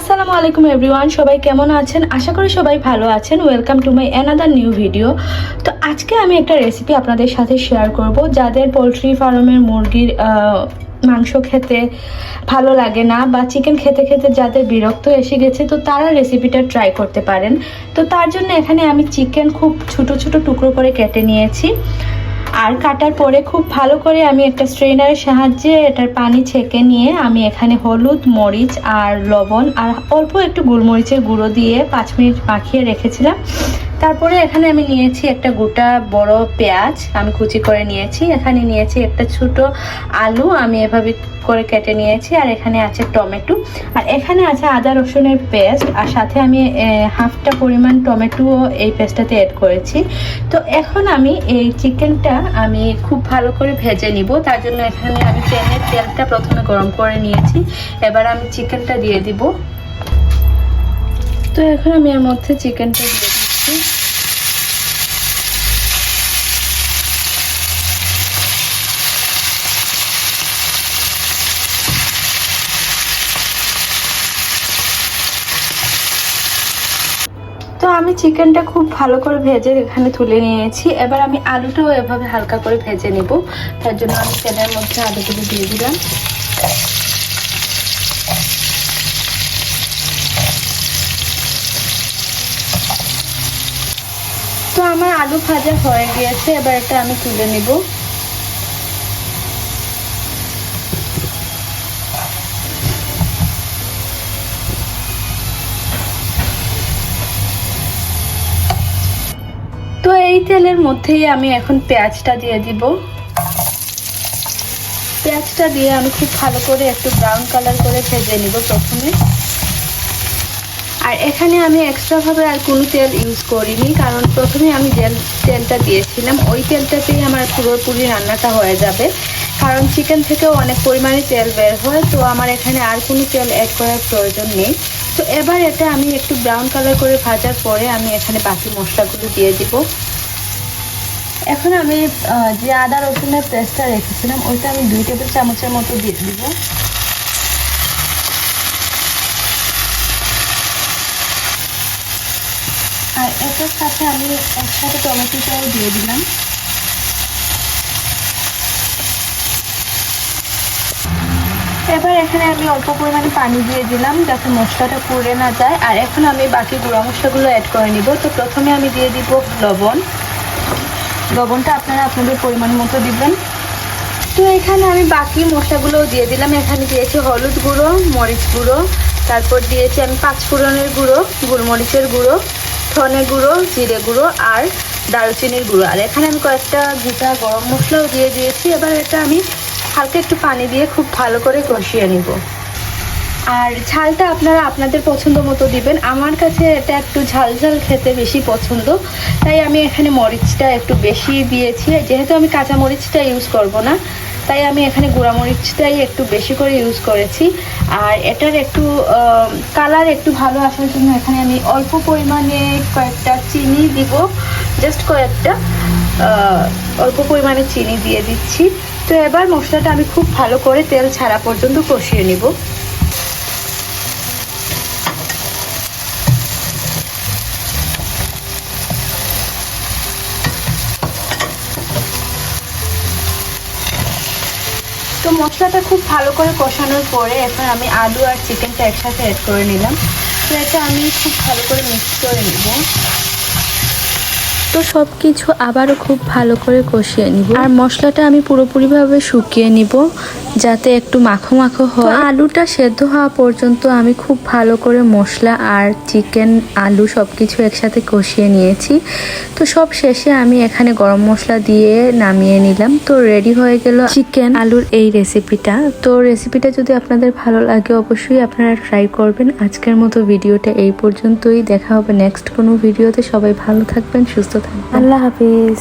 আসসালামু আলাইকুম এভরিওয়ান, সবাই কেমন আছেন? আশা করি সবাই ভালো আছেন। Welcome to my another new video তো আজকে আমি একটা রেসিপি আপনাদের সাথে শেয়ার করব। যাদের পোলট্রি ফার্মের মুরগির মাংস খেতে ভালো লাগে না বা চিকেন খেতে খেতে যাদের বিরক্ত এসে গেছে, তো তারা রেসিপিটা ট্রাই করতে পারেন। তো তার জন্য এখানে আমি চিকেন খুব ছোট ছোট টুকরো করে কেটে নিয়েছি। আর কাটার পরে খুব ভালো করে আমি একটা স্ট্রেনারের সাহায্যে এটার পানি ছেঁকে নিয়ে আমি এখানে হলুদ, মরিচ আর লবণ আর অল্প একটু গুলমরিচের গুঁড়ো দিয়ে পাঁচ মিনিট মাখিয়ে রেখেছিলাম। তারপরে এখানে আমি নিয়েছি একটা গোটা বড় পেঁয়াজ, আমি কুচি করে নিয়েছি। এখানে নিয়েছি একটা ছোট আলু, আমি এভাবে করে কেটে নিয়েছি। আর এখানে আছে টমেটো। আর এখানে আছে আদা রসুনের পেস্ট, আর সাথে আমি হাফটা পরিমাণ টমেটোও এই পেস্টটাতে অ্যাড করেছি। তো এখন আমি এই চিকেনটা আমি খুব ভালো করে ভেজে নিব। তার জন্য এখানে আমি প্যানের তেলটা প্রথমে গরম করে নিয়েছি। এবার আমি চিকেনটা দিয়ে দিব। তো এখন আমি এর মধ্যে চিকেনটা দিয়ে দিচ্ছি তো আমি চিকেনটা খুব ভালো করে ভেজে এখানে তুলে নিয়েছি। এবার আমি আলুটাও এভাবে হালকা করে ভেজে নেব। তার জন্য আমি তেলের মধ্যে আলুগুলো দিয়ে দিলাম। তো আমার আলু ভাজা হয়ে গিয়েছে। এবার এটা আমি তুলে নেব তো তেলের মধ্যেই আমি এখন পেঁয়াজটা দিয়ে দিব। পেঁয়াজটা দিয়ে আমি খুব ভালো করে একটু ব্রাউন কালার করে ভেজে নিব প্রথমে। আর এখানে আমি এক্সট্রাভাবে আর কোনো তেল ইউজ করিনি, কারণ প্রথমে আমি যে তেলটা দিয়েছিলাম। ওই তেলটাতেই আমার পুরোপুরি রান্নাটা হয়ে যাবে। কারণ চিকেন থেকেও অনেক পরিমাণে তেল বের হয়, তো আমার এখানে আর কোনো তেল অ্যাড করার প্রয়োজন নেই। তো এবার এটা আমি একটু ব্রাউন কালার করে ভাজার পরে আমি এখানে বাকি মশলাগুলো দিয়ে দিব। এখন আমি যে আদা, রসুনের পেস্টটা রেখেছিলাম, ওইটা আমি দুই টেবিল চামচের মতো দিয়ে দিব। আর এটার সাথে আমি একসাথে টমেটোটাও দিয়ে দিলাম। এবার এখানে আমি অল্প পরিমাণে পানি দিয়ে দিলাম, যাতে মশলাটা পুড়ে না যায়। আর এখন আমি বাকি গুঁড়া মশলাগুলো অ্যাড করে নিব। তো প্রথমে আমি দিয়ে দিব লবণ। লবণটা আপনারা আপনাদের পরিমাণ মতো দিবেন। তো এখানে আমি বাকি মশলাগুলো দিয়ে দিলাম। এখানে দিয়েছি হলুদ গুঁড়ো, মরিচ গুঁড়ো, তারপর দিয়েছি আমি পাঁচফোড়নের গুঁড়ো, গোলমরিচের গুঁড়ো, ধনে গুঁড়ো, জিরে গুঁড়ো আর দারুচিনির গুঁড়ো। আর এখানে আমি কয়েকটা গোটা গরম মশলাও দিয়ে দিয়েছি। এবার এটা আমি হালকা একটু পানি দিয়ে খুব ভালো করে কষিয়ে নিব। আর ঝালটা আপনারা আপনাদের পছন্দ মতো দিবেন। আমার কাছে এটা একটু ঝাল ঝাল খেতে বেশি পছন্দ। তাই আমি এখানে মরিচটা একটু বেশি দিয়েছি। যেহেতু আমি কাঁচা মরিচটা ইউজ করব না, তাই আমি এখানে গুঁড়া মরিচটাই একটু বেশি করে ইউজ করেছি। আর এটার একটু কালার একটু ভালো আসার জন্য এখানে আমি অল্প পরিমাণে কয়েকটা চিনি দিব। জাস্ট কয়েকটা অল্প পরিমাণে চিনি দিয়ে দিচ্ছি। তো এবার মশলাটা আমি খুব ভালো করে তেল ছাড়া পর্যন্ত কষিয়ে নিব। মশলাটা খুব ভালো করে কষানোর পরে এখন আমি আলু আর চিকেনটা একসাথে অ্যাড করে নিলাম। তো এটা আমি খুব ভালো করে মিক্স করে নিব। তো সব কিছু আবারও খুব ভালো করে কষিয়ে নিব। আর মশলাটা আমি পুরোপুরিভাবে শুকিয়ে নিব যাতে একটু মাখো মাখো হয়। আলুটা সেদ্ধ হওয়া পর্যন্ত আমি খুব ভালো করে মশলা আর চিকেন আলু সব কিছু একসাথে কষিয়ে নিয়েছি। তো সব শেষে আমি এখানে গরম মশলা দিয়ে নামিয়ে নিলাম। তো রেডি হয়ে গেল চিকেন আলুর এই রেসিপিটা। তো রেসিপিটা যদি আপনাদের ভালো লাগে অবশ্যই আপনারা ট্রাই করবেন। আজকের মতো ভিডিওটা এই পর্যন্তই। দেখা হবে নেক্সট কোনো ভিডিওতে। সবাই ভালো থাকবেন সুস্থ থাকবেন। আল্লাহ হাফিজ।